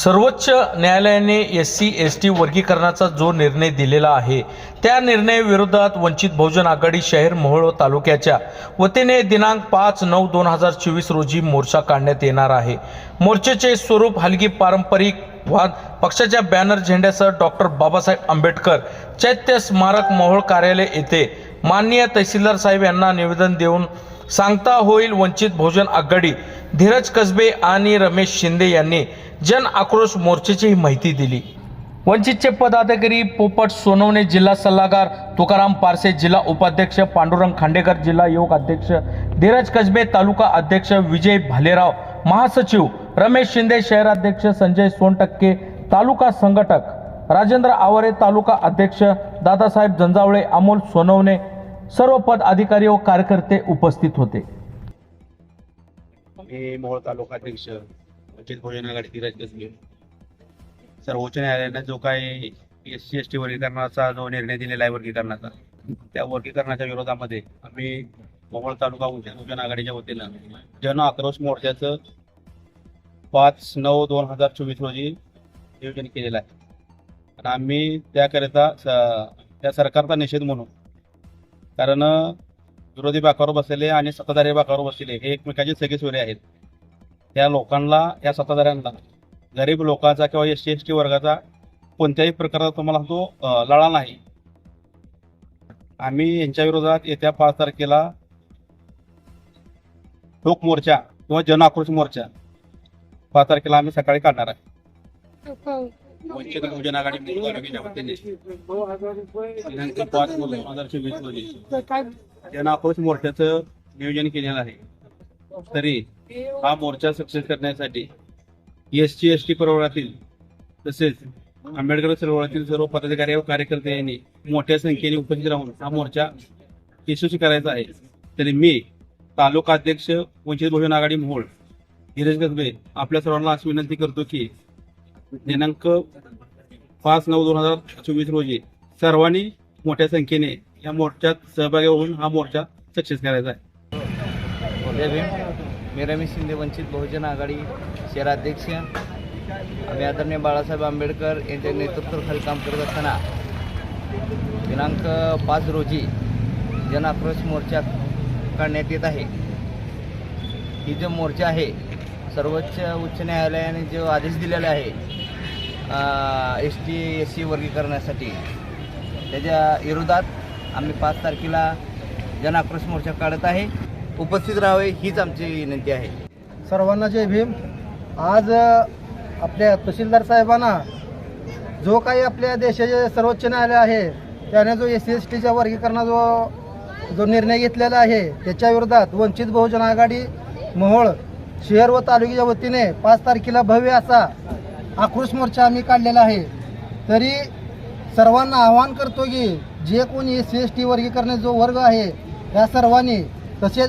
सर्वोच्च न्यायालयाने S C S T वर्गीकरणाचा जो निर्णय दिलेला आहे त्या निर्णयाविरोधात वंचित बहुजन आघाडी शहर मोहोळ तालुक्याच्या वतीने दिनांक पाच नऊ दोन हजार चोवीस रोजी मोर्चा काढण्यात येणार आहे. मोर्चाचे स्वरूप हलगी पारंपरिक वाद पक्षाच्या बॅनर झेंड्यासह डॉक्टर बाबासाहेब आंबेडकर चैत्य स्मारक मोहोळ कार्यालय येथे माननीय तहसीलदार साहेब यांना निवेदन देऊन सांगता होईल वंचित बहुजन आघाडी. धीरज कसबे आणि रमेश शिंदे यांनी जन आक्रोश मोर्चाची माहिती दिली. वंचितचे पदाधिकारी पोपट सोनवणे जिल्हा सल्लागार तुकाराम पारसे जिल्हा उपाध्यक्ष पांडुरंग खांडेकर जिल्हा योग अध्यक्ष धीरज कसबे तालुका अध्यक्ष विजय भालेराव महासचिव रमेश शिंदे शहराध्यक्ष संजय सोनटक्के तालुका संघटक राजेंद्र आवारे तालुका अध्यक्ष दादासाहेब जंजावळे अमोल सोनवणे सर्व पद अधिकारी व कार्यकर्ते उपस्थित होते. मी मोहोळ तालुकाध्यक्ष वंचित बहुजन आघाडी राज्य सर्वोच्च न्यायालयाने जो काही एस सी एस टी वर्गीकरणाचा जो निर्णय दिलेला आहे वर्गीकरणाचा त्या वर्गीकरणाच्या विरोधामध्ये आम्ही मोहोळ तालुका वंचित बहुजन आघाडीच्या वतीनं जन आक्रोश मोर्चाचं पाच नऊ दोन हजार चोवीस रोजी नियोजन केलेलं आहे. आणि आम्ही त्याकरिता स- त्या सरकारचा निषेध म्हणून कारण विरोधी बाकावर बसलेले आणि सत्ताधारी बाकावर बसलेले हे एकमेकांचे सगळे सोयरे आहेत. त्या लोकांना या सत्ताधाऱ्यांना गरीब लोकांचा किंवा एस सी एस टी वर्गाचा कोणत्याही प्रकारचा तुम्हाला तो लढा नाही. आम्ही यांच्या विरोधात येत्या पाच तारखेला लोक मोर्चा किंवा जन आक्रोश मोर्चा पाच तारखेला आम्ही सकाळी काढणार आहे. हो. वंचित बहुजन आघाडी मुंबई वतीने दिनांक पाच नऊ दोन हजार चोवीस रोजी जन मोर्चाचं नियोजन केलेलं आहे. तरी हा मोर्चा सक्सेस करण्यासाठी एस टी एस टी प्रवर्गातील तसेच आंबेडकर सरोवरातील सर्व पदाधिकारी व कार्यकर्ते यांनी मोठ्या संख्येने उपस्थित राहून हा मोर्चा यशस्वी करायचा आहे. तरी मी तालुका अध्यक्ष वंचित बहुजन आघाडी मोहोळ धीरज गजबे आपल्या सर्वांना अशी विनंती करतो की दिनांक पाच नऊ दोन हजार चोवीस रोजी सर्वांनी मोठ्या संख्येने या मोर्चात सहभागी होऊन हा मोर्चा सक्सेस करायचा आहे. मी रमेश शिंदे वंचित बहुजन आघाडी शहराध्यक्ष आम्ही आदरणीय बाळासाहेब आंबेडकर यांच्या नेतृत्वाखाली काम करत असताना दिनांक पाच रोजी जन आक्रोश मोर्चा काढण्यात येत आहे. ही जो मोर्चा आहे सर्वोच्च उच्च न्यायालयाने जो आदेश दिलेला आहे एस टी एस सी वर्गीकरणासाठी. त्याच्या विरोधात आम्ही पाच तारखेला जन आक्रोश मोर्चा काढत आहे. उपस्थित राहावे हीच आमची विनंती आहे. सर्वांना जय भीम. आज आपल्या तहसीलदार साहेबांना जो काही आपल्या देशाचे सर्वोच्च न्यायालय आहे त्याने जो एस सी एस टीच्या वर्गीकरणा जो जो निर्णय घेतलेला आहे त्याच्या विरोधात वंचित बहुजन आघाडी मोहोळ शहर व तालुक्याच्या वतीने पाच तारखेला भव्य असा आक्रोश मोर्चा आम्ही काढलेला आहे. तरी सर्वांना आवाहन करतो की जे कोणी एस सी एस टी वर्गीकरण जो वर्ग आहे त्या सर्वांनी तसेच